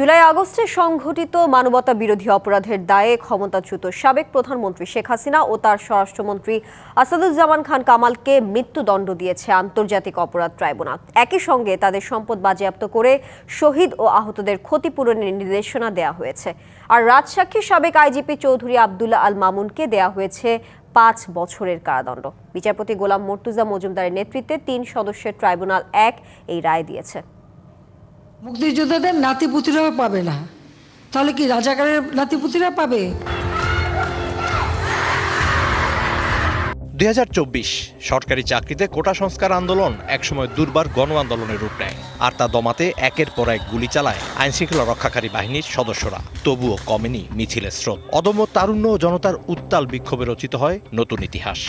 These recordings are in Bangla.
জুলাই আগস্টে সংঘটিত মানবতা বিরোধী অপরাধের দায়ে ক্ষমতাচ্যুত সাবেক প্রধানমন্ত্রী শেখ হাসিনা ও তার স্বরাষ্ট্রমন্ত্রী আসাদুজ্জামান খান কামালকে মৃত্যুদণ্ড দিয়েছে আন্তর্জাতিক অপরাধ ট্রাইব্যুনাল। একই সঙ্গে তাদের সম্পদ বাজেয়াপ্ত করে শহীদ ও আহতদের ক্ষতিপূরণের নির্দেশনা দেওয়া হয়েছে। আর রাজসাক্ষী সাবেক আইজিপি চৌধুরী আবদুল্লাহ আল মামুনকে দেওয়া হয়েছে পাঁচ বছরের কারাদণ্ড। বিচারপতি গোলাম মর্তুজা মজুমদারের নেতৃত্বে তিন সদস্যের ট্রাইব্যুনাল এক এই রায় দিয়েছে। মুক্তিযোদ্ধাদের নাতিপুতিরাও পাবে না। তাহলে কি রাজাকারের নাতিপুতিরা পাবে? দুই হাজার চব্বিশ, সরকারি চাকরিতে কোটা সংস্কার আন্দোলন একসময় দুর্বার গণ আন্দোলনের রূপ নেয়, আর তা দমাতে একের পর এক গুলি চালায় আইনশৃঙ্খলা রক্ষাকারী বাহিনীর সদস্যরা। তবুও কমেনি মিছিলের স্রোত। অদম্য তারুণ্য জনতার উত্তাল বিক্ষোভে রচিত হয় নতুন ইতিহাস।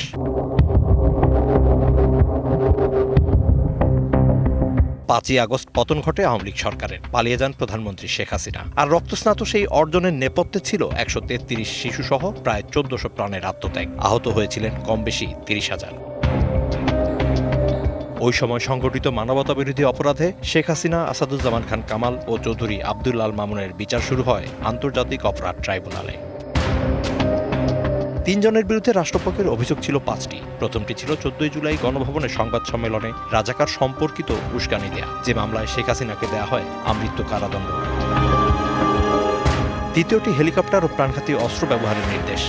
পাঁচই আগস্ট পতন ঘটে আওয়ামী লীগ সরকারের। পালিয়ে যান প্রধানমন্ত্রী শেখ হাসিনা। আর রক্তস্নাত সেই অর্জনের নেপথ্যে ছিল একশো তেত্রিশ শিশুসহ প্রায় চোদ্দশো প্রাণের আত্মত্যাগ। আহত হয়েছিলেন কম বেশি তিরিশ হাজার। ওই সময় সংগঠিত মানবতা বিরোধী অপরাধে শেখ হাসিনা, আসাদুজ্জামান খান কামাল ও চৌধুরী আব্দুল আল মামুনের বিচার শুরু হয় আন্তর্জাতিক অপরাধ ট্রাইব্যুনালে। তিনজনের বিরুদ্ধে রাষ্ট্রপক্ষের অভিযোগ ছিল পাঁচটি। প্রথমটি ছিল চোদ্দই জুলাই গণভবনের সংবাদ সম্মেলনে রাজাকার সম্পর্কিত উস্কানি দেয়া, যে মামলায় শেখ হাসিনাকে দেয়া হয় আমৃত্যু কারাদণ্ড। দ্বিতীয়টি হেলিকপ্টার ও প্রাণঘাতী অস্ত্র ব্যবহারের নির্দেশ।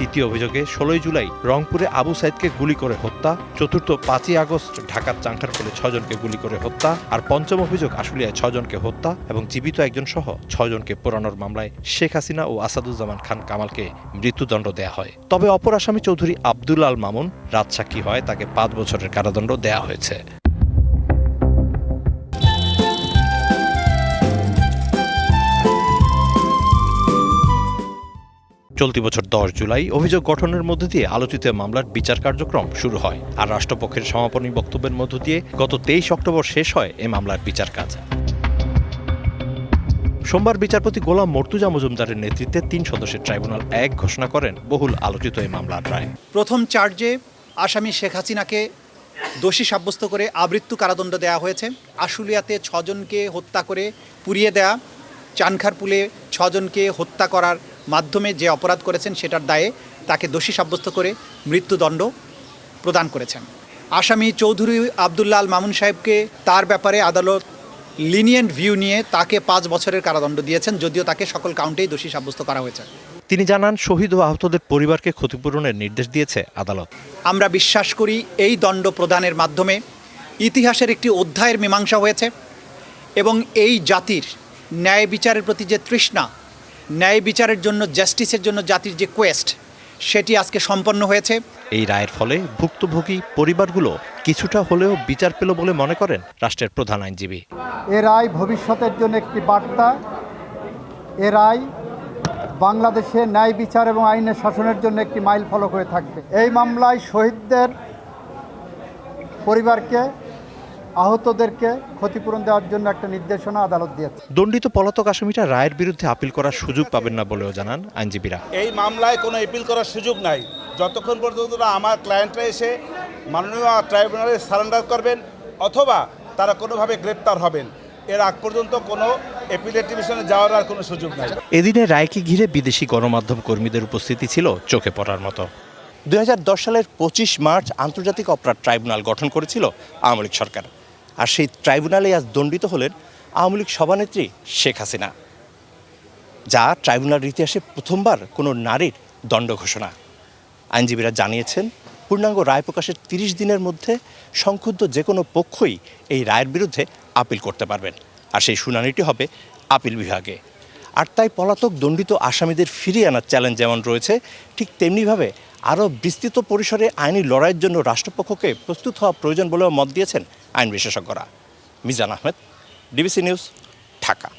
তৃতীয় অভিযোগে ষোলোই জুলাই রংপুরে আবু সাইদকে গুলি করে হত্যা, চতুর্থ পাঁচই আগস্ট ঢাকার চাংখারপুলে ছজনকে গুলি করে হত্যা, আর পঞ্চম অভিযোগ আশুলিয়ায় ছজনকে হত্যা এবং জীবিত একজন সহ ছজনকে পোড়ানোর মামলায় শেখ হাসিনা ও আসাদুজ্জামান খান কামালকে মৃত্যুদণ্ড দেয়া হয়। তবে অপর আসামি চৌধুরী আব্দুল আল মামুন রাজসাক্ষী হয় তাকে পাঁচ বছরের কারাদণ্ড দেয়া হয়েছে। চলতি বছর দশ জুলাই অভিযোগ গঠনের মধ্য দিয়ে আলোচিত মামলার বিচার কার্যক্রম শুরু হয় আর রাষ্ট্রপক্ষের সমাপনী বক্তব্যের মধ্য দিয়ে গত তেইশ অক্টোবর শেষ হয় এ মামলার বিচার কাজ। সোমবার বিচারপতি গোলাম মর্তুজা মজুমদারের নেতৃত্বে তিন সদস্যের ট্রাইব্যুনাল এক ঘোষণা করেন বহুল আলোচিত এই মামলার রায়। প্রথম চার্জে আসামি শেখ হাসিনাকে দোষী সাব্যস্ত করে আবৃত্তু কারাদণ্ড দেওয়া হয়েছে। আশুলিয়াতে ছজনকে হত্যা করে পুড়িয়ে দেয়া, চানখারপুলে ছজনকে হত্যা করার মাধ্যমে যে অপরাধ করেছেন সেটার দায়ে তাকে দোষী সাব্যস্ত করে মৃত্যুদণ্ড প্রদান করেছেন। আসামি চৌধুরী আবদুল্লাহ আল মামুন সাহেবকে তার ব্যাপারে আদালত লিনিয়েন্ট ভিউ নিয়ে তাকে পাঁচ বছরের কারাদণ্ড দিয়েছেন যদিও তাকে সকল কাউন্টেই দোষী সাব্যস্ত করা হয়েছে। তিনি জানান শহীদ ও আহতদের পরিবারকে ক্ষতিপূরণের নির্দেশ দিয়েছে আদালত। আমরা বিশ্বাস করি এই দণ্ড প্রদানের মাধ্যমে ইতিহাসের একটি অধ্যায়ের মীমাংসা হয়েছে এবং এই জাতির ন্যায় বিচারের প্রতি যে তৃষ্ণা ন্যায় বিচারের জন্য জাস্টিসের জন্য জাতির যে কোয়েস্ট সেটি আজকে সম্পন্ন হয়েছে। এই রায়ের ফলে ভুক্তভোগী পরিবারগুলো কিছুটা হলেও বিচার পেল বলে মনে করেন রাষ্ট্রের প্রধান আইনজীবী। এ রায় ভবিষ্যতের জন্য একটি বার্তা। এ রায় বাংলাদেশে ন্যায় বিচার এবং আইনের শাসনের জন্য একটি মাইল ফলক হয়ে থাকবে। এই মামলায় শহীদদের পরিবারকে আহতদেরকে ক্ষতিপূরণ দেওয়ার জন্য একটা নির্দেশনা আদালত দিয়েছে। দণ্ডিত পলাতক আসামিরা রায়ের বিরুদ্ধে আপিল করার সুযোগ পাবেন না বলেও জানান আইনজীবীরা। এই মামলায় কোনো এপিল করার সুযোগ নাই। যতক্ষণ পর্যন্ত না আমার ক্লায়েন্টরা এসে মাননীয় ট্রাইব্যুনালে সারেন্ডার করবেন অথবা তারা কোনোভাবে গ্রেপ্তার হবেন এর আগ পর্যন্ত কোনো এপিলেট ডিভিশনে যাওয়ার আর কোনো সুযোগ নাই। এদিনে রায়কে ঘিরে বিদেশি গণমাধ্যম কর্মীদের উপস্থিতি ছিল চোখে পড়ার মতো। দুই হাজার দশ সালের পঁচিশ মার্চ আন্তর্জাতিক অপরাধ ট্রাইব্যুনাল গঠন করেছিল আওয়ামী লীগ সরকার। আর সেই ট্রাইব্যুনালে আজ দণ্ডিত হলেন আওয়ামী লীগ সভানেত্রী শেখ হাসিনা, যা ট্রাইব্যুনালের ইতিহাসে প্রথমবার কোনো নারীর দণ্ড ঘোষণা। আইনজীবীরা জানিয়েছেন, পূর্ণাঙ্গ রায় প্রকাশের তিরিশ দিনের মধ্যে সংক্ষুব্ধ যে কোনো পক্ষই এই রায়ের বিরুদ্ধে আপিল করতে পারবেন। আর সেই শুনানিটি হবে আপিল বিভাগে। আর তাই পলাতক দণ্ডিত আসামিদের ফিরিয়ে আনার চ্যালেঞ্জ যেমন রয়েছে, ঠিক তেমনিভাবে আরও বিস্তৃত পরিসরে আইনি লড়াইয়ের জন্য রাষ্ট্রপক্ষকে প্রস্তুত হওয়া প্রয়োজন বলেও মত দিয়েছেন আইন বিশেষজ্ঞরা। Mizan Ahmed, DBC news, Dhaka.